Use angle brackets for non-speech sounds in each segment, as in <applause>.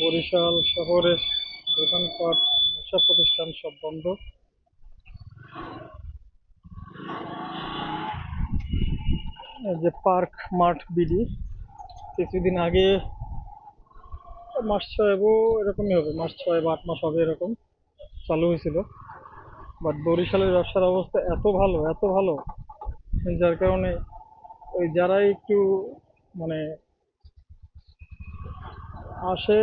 বরিশাল শহরের দোকানপাট, ব্যবসা প্রতিষ্ঠান সব বন্ধ। যে পার্ক, মাঠ, বিডি, কিছুদিন আগে মাস ছয়েকও এরকমই হবে, মাস ছয় বা আট মাস হবে এরকম, চালু হয়েছিল। বাট বরিশালের ব্যবসার অবস্থা এত ভালো এত ভালো, যার কারণে ওই যারাই একটু মানে আসে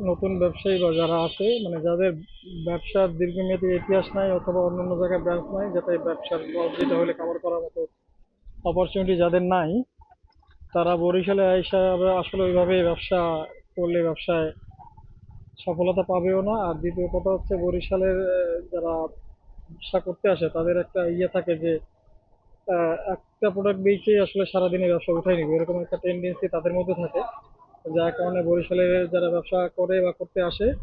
নতুন ব্যবসায়ী বা যারা আছে মানে যাদের ব্যবসার দীর্ঘমেয়াদী ইতিহাস নাই অথবা অন্যান্য জায়গায় ব্রাঞ্চ নাই, যাতে ব্যবসার যেটা হলে কভার করার মতো অপরচুনিটি যাদের নাই, তারা বরিশালে এসে আসলে ওইভাবে ব্যবসা করলে ব্যবসায় সফলতা পাবেও না। আর দ্বিতীয় কথা হচ্ছে বরিশালের যারা ব্যবসা করতে আসে, তাদের একটা ইয়ে থাকে যে একটা প্রোডাক্ট বেচে আসলে সারাদিনে ব্যবসা উঠাই নিবে। এরকম একটা টেন্ডেন্সি তাদের মধ্যে থাকে। যার কারণে বরিশালে যারা ব্যবসা করে বা করতে আসে,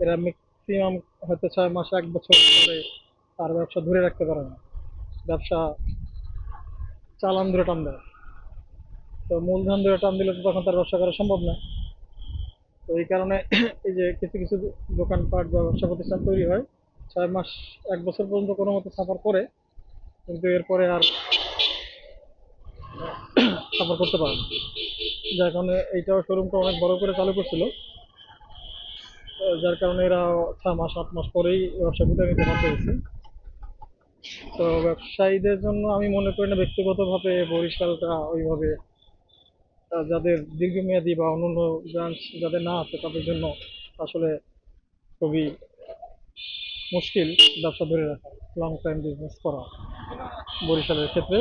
এরা ম্যাক্সিমাম হয়তো ছয় মাস, এক বছর পরে তার ব্যবসা ধরে রাখতে পারে না। ব্যবসা চালান ধরে টান দেয়। তো মূলধন ধরে টান দিলে তো তখন তার ব্যবসা করা সম্ভব না। তো এই কারণে <clears throat> এই যে কিছু কিছু দোকানপাট বা ব্যবসা প্রতিষ্ঠান তৈরি হয়, ছয় মাস, এক বছর পর্যন্ত কোনো মতো সাফার করে, কিন্তু এরপরে আর <clears throat> সাফার করতে পারে না। যার কারণে এইটাও শোরুমটা অনেক বড় করে চালু করছিল। যার কারণে এরা ছয় মাস, আট মাস পরেই ব্যবসা গুটে নিতে পারতে হয়েছে। তো ব্যবসায়ীদের জন্য আমি মনে করি না, ব্যক্তিগতভাবে বরিশালটা ওইভাবে যাদের দীর্ঘমেয়াদী বা অন্যান্য ব্রাঞ্চ যাদের না আছে, তাদের জন্য আসলে খুবই মুশকিল ব্যবসা ধরে রাখা লং টাইম বিজনেস করা বরিশালের ক্ষেত্রে।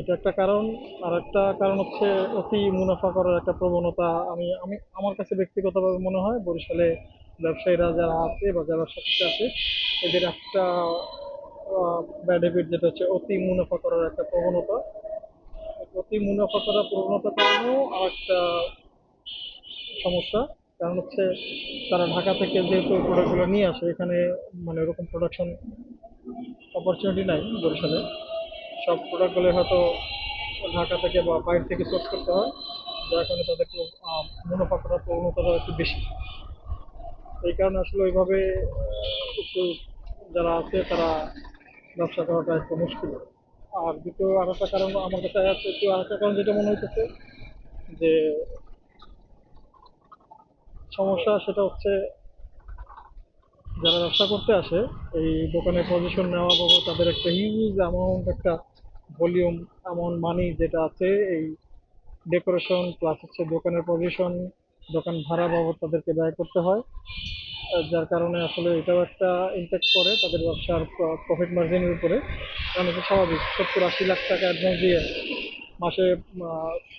এটা একটা কারণ। আর একটা কারণ হচ্ছে অতি মুনাফা করার একটা প্রবণতা আমি আমি, আমার কাছে ব্যক্তিগতভাবে মনে হয় বরিশালে ব্যবসায়ীরা যারা আছে বা যারা করতে আছে, এদের একটা ব্যাড হ্যাবিট যেটা হচ্ছে অতি মুনাফা করার একটা প্রবণতা। অতি মুনাফা করার প্রবণতার কারণেও আর একটা সমস্যা। কারণ হচ্ছে তারা ঢাকা থেকে যেহেতু প্রোডাক্টগুলো নিয়ে আসে, এখানে মানে ওরকম প্রোডাকশন অপরচুনিটি নাই বরিশালে। সব প্রোডাক্টগুলো হয়তো ঢাকা থেকে বা বাইরে থেকে সোর্স করতে হয় যার কারণে তাদের একটু আহ, মুনাফা করার প্রবণতাটা একটু বেশি। এই কারণে আসলে ওইভাবে একটু যারা আছে তারা ব্যবসা করাটা একটু মুশকিল। আর দ্বিতীয় আরেকটা কারণ আমার কাছে আছে একটু আরেকটা কারণ যেটা মনে হইতেছে যে সমস্যা সেটা হচ্ছে যারা ব্যবসা করতে আসে এই দোকানের পজিশন নেওয়া বাবদ তাদের একটা হিউজ অ্যামাউন্ট একটা ভলিউম এমন মানি যেটা আছে, এই ডেকোরেশন প্লাস হচ্ছে দোকানের পজিশন দোকান ভাড়া বাবদ তাদেরকে ব্যয় করতে হয়। যার কারণে আসলে এটাও একটা ইম্প্যাক্ট করে তাদের ব্যবসার প্রফিট মার্জিনের উপরে। কারণ এটা স্বাভাবিক, সত্তর আশি লাখ টাকা অ্যাডভান্স দিয়ে মাসে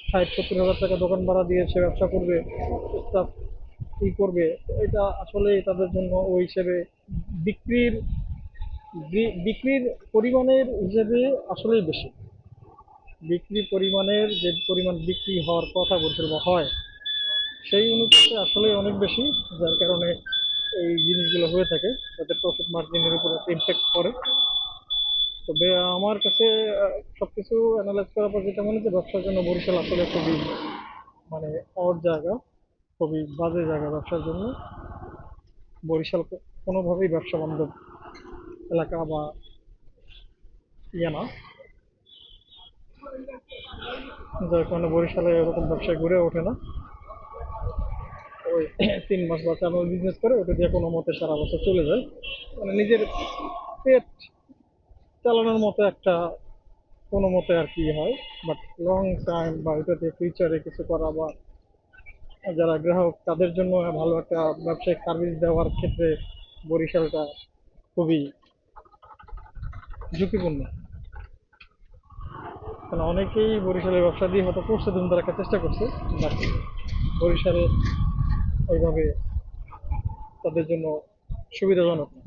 ষাট, সত্তর হাজার টাকা দোকান ভাড়া দিয়ে সে ব্যবসা করবে স্টাফ ই করবে। এটা আসলে তাদের জন্য ওই হিসেবে বিক্রির বিক্রির পরিমাণের হিসেবে আসলেই বেশি। বিক্রি পরিমাণের যে পরিমাণ বিক্রি হওয়ার কথা বলছিল বা হয়, সেই অনুপাতে আসলে অনেক বেশি, যার কারণে এই জিনিসগুলো হয়ে থাকে তাদের প্রফিট মার্জিনের উপর একটা ইম্প্যাক্ট পড়ে। তবে আমার কাছে সব কিছু অ্যানালাইজ করার পর যেটা মনে হচ্ছে, ব্যবসার জন্য বরিশাল আসলে খুবই মানে অড জায়গা, খুবই বাজে জায়গা ব্যবসার জন্য। বরিশাল কোনোভাবেই ব্যবসা বান্ধব এলাকা বা ইয়ে না যার কারণে বরিশালে এরকম ব্যবসায় ঘুরে ওঠে না। ওই তিন মাস বা চার মাস বিজনেস করে, ওটা দিয়ে কোনো মতে সারা বছর চলে যায়। মানে নিজের পেট চালানোর মতো একটা কোনো মতে আর কি হয়। বাট লং টাইম বা ওইটা দিয়ে ফিউচারে কিছু করা বা যারা গ্রাহক, তাদের জন্য ভালো একটা ব্যবসায়িক সার্ভিস দেওয়ার ক্ষেত্রে বরিশালটা খুবই ঝুঁকিপূর্ণ। কারণ অনেকেই বরিশালের ব্যবসা দিয়ে হয়তো করছে ধুমধা রাখার চেষ্টা করছে, বাট বরিশাল ওইভাবে তাদের জন্য সুবিধাজনক না।